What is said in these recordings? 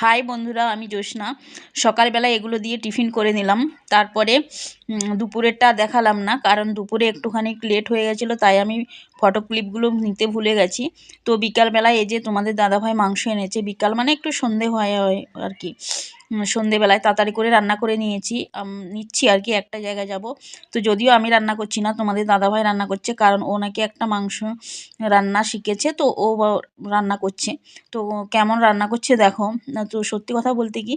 High বন্ধুরা, আমি জ্যোৎস্না সকালবেলা এগুলো দিয়ে টিফিন করে নিলাম। তারপরে দুপুরেরটা দেখালাম না, কারণ দুপুরে একটুখানি লেট হয়ে গেছিল, তাই আমি ফটো ক্লিপগুলো নিতে ভুলে গেছি। তো বিকালবেলায় এই যে তোমাদের দাদাভাই মাংস এনেছে, বিকাল মানে একটু সন্ধে হয় আর কি। সন্ধেবেলায় তাড়াতাড়ি করে রান্না করে নিয়েছি। নিচ্ছি আর কি, একটা জায়গায় যাব। তো যদিও আমি রান্না করছি না, তোমাদের দাদাভাই রান্না করছে, কারণ ও নাকি একটা মাংস রান্না শিখেছে, তো ও রান্না করছে। তো কেমন রান্না করছে দেখো। তো সত্যি কথা বলতে কি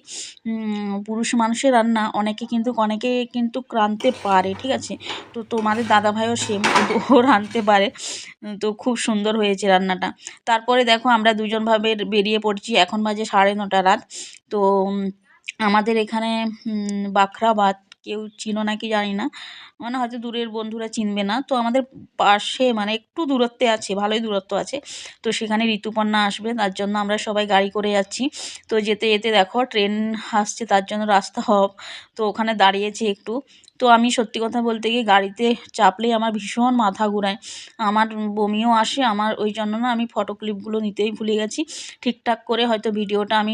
পুরুষ মানুষের রান্না অনেকে কিন্তু অনেকে কিন্তু রাঁধতে পারে, ঠিক আছে? তো তোমাদের দাদাভাইও সেম কিন্তু ও রাঁধতে পারে। তো খুব সুন্দর হয়েছে রান্নাটা। তারপরে দেখো, আমরা দুজন ভাবে বেরিয়ে পড়ছি, এখন বাজে সাড়ে নটা রাত। তো আমাদের এখানে বাখরাবাদ কেউ চিনো নাকি জানি না। মানে হয়তো দূরের বন্ধুরা চিনবে না। তো আমাদের পাশে মানে একটু দূরত্বে আছে, ভালোই দূরত্ব আছে। তো সেখানে ঋতুপর্ণা আসবে, তার জন্য আমরা সবাই গাড়ি করে যাচ্ছি। তো যেতে যেতে দেখো, ট্রেন আসছে, তার জন্য রাস্তা হব তো ওখানে দাঁড়িয়েছে একটু। তো আমি সত্যি কথা বলতে গিয়ে গাড়িতে চাপলেই আমার ভীষণ মাথা ঘুরায়। আমার বমিও আসে, আমার ওই জন্য না আমি ফটো ক্লিপগুলো নিতেই ভুলে গেছি। ঠিকঠাক করে হয়তো ভিডিওটা আমি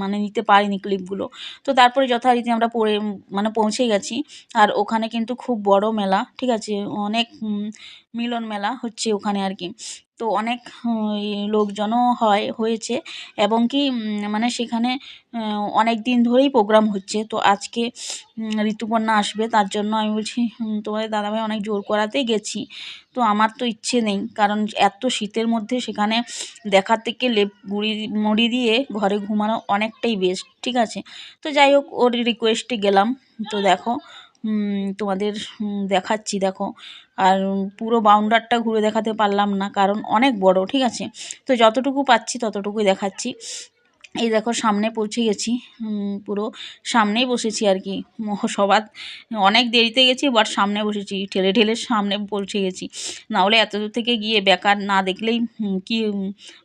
মানে নিতে পারিনি ক্লিপগুলো তো তারপরে যথারীতি আমরা পড়ে মানে পৌঁছে গেছি। আর ওখানে কিন্তু খুব বড় মেলা ঠিক আছে? অনেক মিলন মেলা হচ্ছে ওখানে আর কি। তো অনেক লোকজনও হয়, হয়েছে এবং কি মানে সেখানে অনেক দিন ধরেই প্রোগ্রাম হচ্ছে। তো আজকে ঋতুপর্ণা আসবে, তার জন্য আমি বলছি তোমাদের দাদাভাই অনেক জোর করাতেই গেছি। তো আমার তো ইচ্ছে নেই, কারণ এত শীতের মধ্যে সেখানে দেখার থেকে লেপ গুঁড়ি মুড়ি দিয়ে ঘরে ঘুমানো অনেকটাই বেস্ট ঠিক আছে? তো যাই হোক, ওর রিকোয়েস্টে গেলাম। তো দেখো তোমাদের দেখাচ্ছি, দেখো। আর পুরো বাউন্ডারটা ঘুরে দেখাতে পারলাম না, কারণ অনেক বড়, ঠিক আছে? তো যতটুকু পাচ্ছি ততটুকুই দেখাচ্ছি। এই দেখো সামনে পৌঁছে গেছি পুরো সামনেই বসেছি আর কি সবার অনেক দেরিতে গেছি বাট সামনে বসেছি, ঠেলে ঠেলে সামনে পৌঁছে গেছি। না হলে এত দূর থেকে গিয়ে বেকার না দেখলেই কি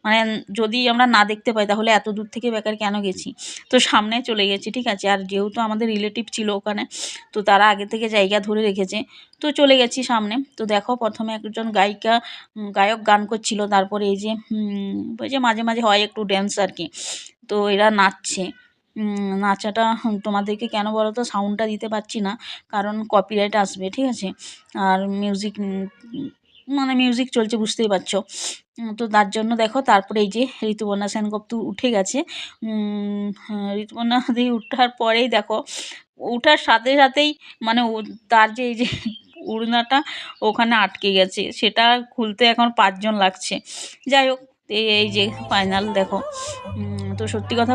মানে যদি আমরা না দেখতে পাই, তাহলে এত দূর থেকে বেকার কেন গেছি? তো সামনে চলে গেছি, ঠিক আছে? আর যেহেতু আমাদের রিলেটিভ ছিল ওখানে, তো তারা আগে থেকে জায়গা ধরে রেখেছে। তো চলে গেছি সামনে। তো দেখো, প্রথমে একজন গায়িকা গায়ক গান করছিল, তারপরে এই যে ওই যে মাঝে মাঝে হয় একটু ড্যান্স আর কি। তো এরা নাচছে। নাচাটা তোমাদেরকে কেন বলো তো সাউন্ডটা দিতে পারছি না কারণ কপিরাইট আসবে ঠিক আছে? আর মিউজিক মানে মিউজিক চলছে বুঝতেই পারছ? তো তার জন্য দেখো তারপরে এই যে ঋতুপর্ণা সেনগুপ্ত উঠে গেছে। হ্যাঁ, ঋতুপর্ণা দিয়ে উঠার পরেই দেখো উঠার সাথে সাথেই মানে তার যে এই যে উড়নাটা ওখানে আটকে গেছে। সেটা খুলতে এখন পাঁচজন লাগছে। যাই হোক এই যে ফাইনাল দেখো। তো সত্যি কথা